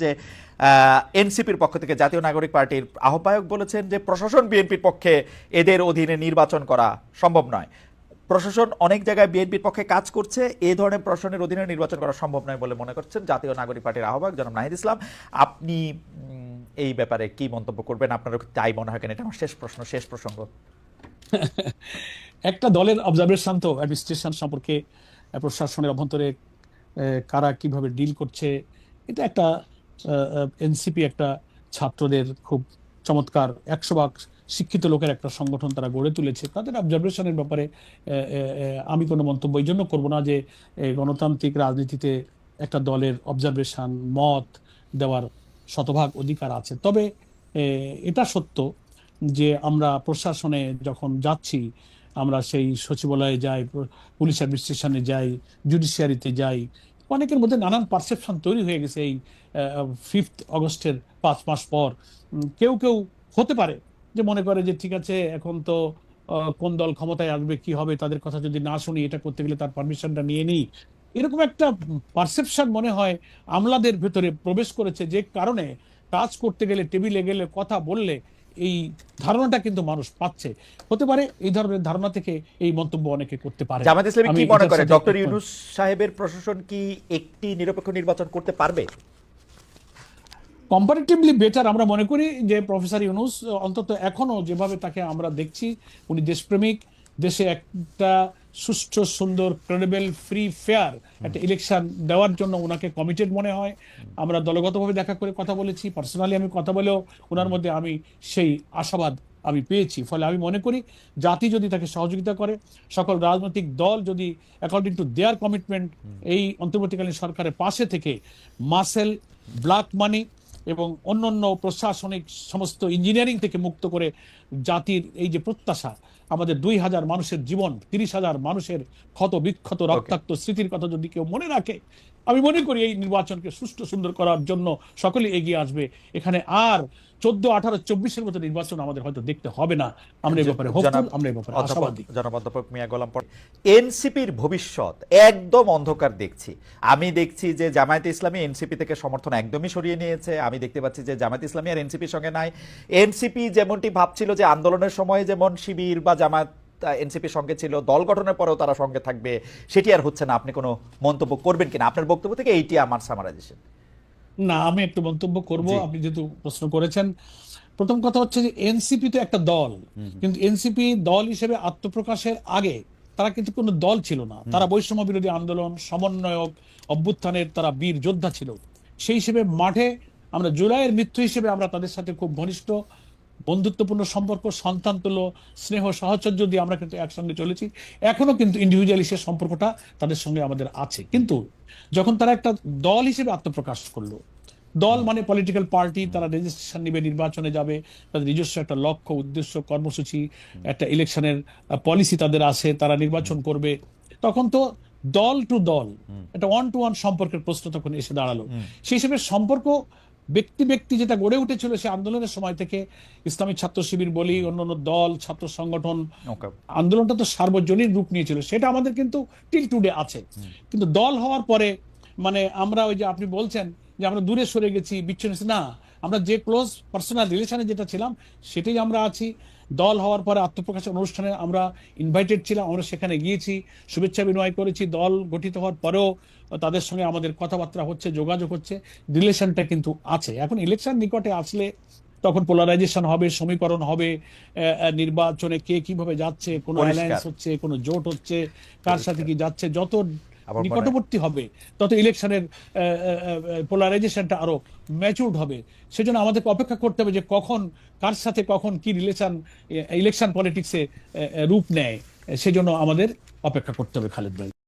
যে এনসিপির পক্ষ থেকে জাতীয় নাগরিক পার্টির আহ্বায়ক বলেছেন যে, প্রশাসন বিএনপির পক্ষে এদের অধীনে নির্বাচন করা সম্ভব নয়। প্রশাসন অনেক জায়গায় বিএনপির পক্ষে কাজ করছে এই ধরনের প্রশাসনের অধীনে নির্বাচন করা সম্ভব নয় বলে মনে করছেন জাতীয় নাগরিক পার্টির আহ্বায়ক জনাব নাহিদ ইসলাম। আপনি এই ব্যাপারে কি মন্তব্য করবেন? আপনার তাই মনে হয় কেন? এটা আমার শেষ প্রশ্ন, শেষ প্রসঙ্গ। একটা দলের অবজারভেশন তো অ্যাডমিনিস্ট্রেশন সম্পর্কে, প্রশাসনের অভ্যন্তরে কারা কীভাবে ডিল করছে, এটা একটা এনসিপি একটা ছাত্রদের খুব চমৎকার একশো ভাগ শিক্ষিত লোকের একটা সংগঠন তারা গড়ে তুলেছে। তাদের অবজারভেশনের ব্যাপারে আমি কোনো মন্তব্য এই জন্য করব না যে গণতান্ত্রিক রাজনীতিতে একটা দলের অবজারভেশন মত দেওয়ার শতভাগ অধিকার আছে। তবে এটা সত্য যে আমরা প্রশাসনে যখন যাচ্ছি, আমরা সেই সচিবালয়ে যাই, পুলিশ অ্যাডমিনিস্ট্রেশনে যাই জুডিশিয়ারিতে যাই অনেকের মধ্যে নানান পারসেপশন তৈরি হয়ে গেছে এই ফিফথ অগস্টের পাঁচ মাস পর। কেউ কেউ হতে পারে যে মনে করে যে ঠিক আছে, এখন তো কোন দল ক্ষমতায় আসবে, কি হবে, তাদের কথা যদি না শুনি, এটা করতে গেলে তার পারমিশনটা নিয়ে নিই। এরকম একটা পারসেপশন মনে হয় আমলাদের ভেতরে প্রবেশ করেছে যে কারণে কাজ করতে গেলে টেবিলে গেলে, কথা বললে এই ধারণাটা কিন্তু মানুষ পাচ্ছে। হতে পারে এই ধরনের ধারণা থেকে এই মন্তব্য অনেকে করতে পারে। জামাত ইসলামী কি মনে করে? ডক্টর। ইউনুস সাহেবের প্রশাসন কি একটি নিরপেক্ষ নির্বাচন করতে পারবে? কম্পারেটিভলি বেটার আমরা মনে করি যে প্রফেসর ইউনুস অন্তত এখনও যেভাবে তাকে আমরা দেখছি উনি দেশপ্রেমিক দেশে একটা সুষ্ঠু সুন্দর ক্রেডিবল ফ্রি ফেয়ার একটা ইলেকশন দেওয়ার জন্য ওনাকে কমিটেড মনে হয়। আমরা দলগতভাবে দেখা করে কথা বলেছি। পার্সোনালি আমি কথা বলেও ওনার মধ্যে আমি সেই আশাবাদ আমি পেয়েছি। ফলে আমি মনে করি জাতি যদি তাকে সহযোগিতা করে সকল রাজনৈতিক দল যদি অ্যাকর্ডিং টু দেয়ার কমিটমেন্ট এই অন্তর্বর্তীকালীন সরকারের পাশে থেকে মাসেল ব্ল্যাক মানি এবং অন্যান্য প্রশাসনিক সমস্ত ইঞ্জিনিয়ারিং থেকে মুক্ত করে জাতির এই যে প্রত্যাশা আমাদের দুই হাজার মানুষের জীবন তিরিশ হাজার মানুষের ক্ষত বিক্ষত রক্তাক্ত স্মৃতির কথা যদি কেউ মনে রাখে আমি মনে করি এই নির্বাচনকে সুষ্ঠু সুন্দর করার জন্য সকলে এগিয়ে আসবে। এখানে আর চোদ্দ আঠারো চব্বিশের মতো নির্বাচন আমাদের হয়তো দেখতে হবে না। আমরা এই ব্যাপারে আমরা এই ব্যাপারে আশাবাদী। জনাব অধ্যাপক মিয়া গোলাম এনসিপির ভবিষ্যৎ একদম অন্ধকার দেখছি। আমি দেখছি যে জামায়াতে ইসলামী এনসিপি থেকে সমর্থন একদমই সরিয়ে নিয়েছে। আমি দেখতে পাচ্ছি যে জামায়াত ইসলামী আর এনসিপির সঙ্গে নাই। এনসিপি যেমনটি ভাবছিল যে আন্দোলনের সময় যেমন শিবির বা জামায়াত এনসিপির সঙ্গে ছিল দল গঠনের পরেও তারা সঙ্গে থাকবে সেটি আর হচ্ছে না। আপনি কোনো মন্তব্য করবেন কিনা? আপনার বক্তব্য থেকে এইটি আমার সামারাইজেশন না আমি একটু মন্তব্য করব। আপনি যেহেতু প্রশ্ন করেছেন প্রথম কথা হচ্ছে যে এনসিপি তো একটা দল। কিন্তু এনসিপি দল হিসেবে আত্মপ্রকাশের আগে তারা কিন্তু কোনো দল ছিল না। তারা বৈষম্য বিরোধী আন্দোলন সমন্বয়ক অভ্যুত্থানের তারা বীর যোদ্ধা ছিল। সেই হিসেবে মাঠে আমরা জুলাইয়ের মৃত্যু হিসেবে আমরা তাদের সাথে খুব ঘনিষ্ঠ বন্ধুত্বপূর্ণ সম্পর্ক সন্তান তুল্য স্নেহ সাহচর্য দিয়ে আমরা কিন্তু একসঙ্গে চলেছি। এখনও কিন্তু ইন্ডিভিজুয়ালি সে সম্পর্কটা তাদের সঙ্গে আমাদের আছে। কিন্তু যখন তারা একটা দল হিসেবে আত্মপ্রকাশ করল দল মানে পলিটিক্যাল পার্টি তারা রেজিস্ট্রেশন নিবে নির্বাচনে যাবে তাদের নিজস্ব একটা লক্ষ্য উদ্দেশ্য কর্মসূচি একটা ইলেকশনের পলিসি তাদের আছে তারা নির্বাচন করবে। তখন তো দল টু দল একটা ওয়ান টু ওয়ান সম্পর্কের প্রশ্ন তখন এসে দাঁড়াল। সেই হিসেবে সম্পর্ক ব্যক্তি ব্যক্তি যেটা গড়ে উঠেছিল সে আন্দোলনের সময় থেকে ইসলামী ছাত্র শিবির বলি অন্যান্য দল ছাত্র সংগঠন আন্দোলনটা তো সার্বজনীন রূপ নিয়েছিল। সেটা আমাদের কিন্তু টিল টুডে আছে। কিন্তু দল হওয়ার পরে মানে আমরা ওই যে আপনি বলছেন যে আমরা দূরে সরে গেছি বিচ্ছিন্ন না। আমরা যে ক্লোজ পার্সোনাল রিলেশনে যেটা ছিলাম সেটাই আমরা আছি। দল হওয়ার পরে আত্মপ্রকাশের অনুষ্ঠানে আমরা ইনভাইটেড ছিলাম আমরা সেখানে গিয়েছি শুভেচ্ছা বিনিময় করেছি। দল গঠিত হওয়ার পরেও তাদের সঙ্গে আমাদের কথাবার্তা হচ্ছে যোগাযোগ হচ্ছে রিলেশনটা কিন্তু আছে। এখন ইলেকশন নিকটে আসলে তখন পোলারাইজেশন হবে সমীকরণ হবে নির্বাচনে কে কীভাবে যাচ্ছে কোন অ্যালায়েন্স হচ্ছে কোন জোট হচ্ছে কার সাথে কি যাচ্ছে যত নিকটবর্তী হবে। তত ইলেকশনের পোলারাইজেশনটা আরও ম্যাচুরড হবে। সেজন্য আমাদেরকে অপেক্ষা করতে হবে যে কখন, কার সাথে কখন কি রিলেশন ইলেকশন পলিটিক্সে রূপ নেয়। সেজন্য আমাদের অপেক্ষা করতে হবে খালেদ ভাই।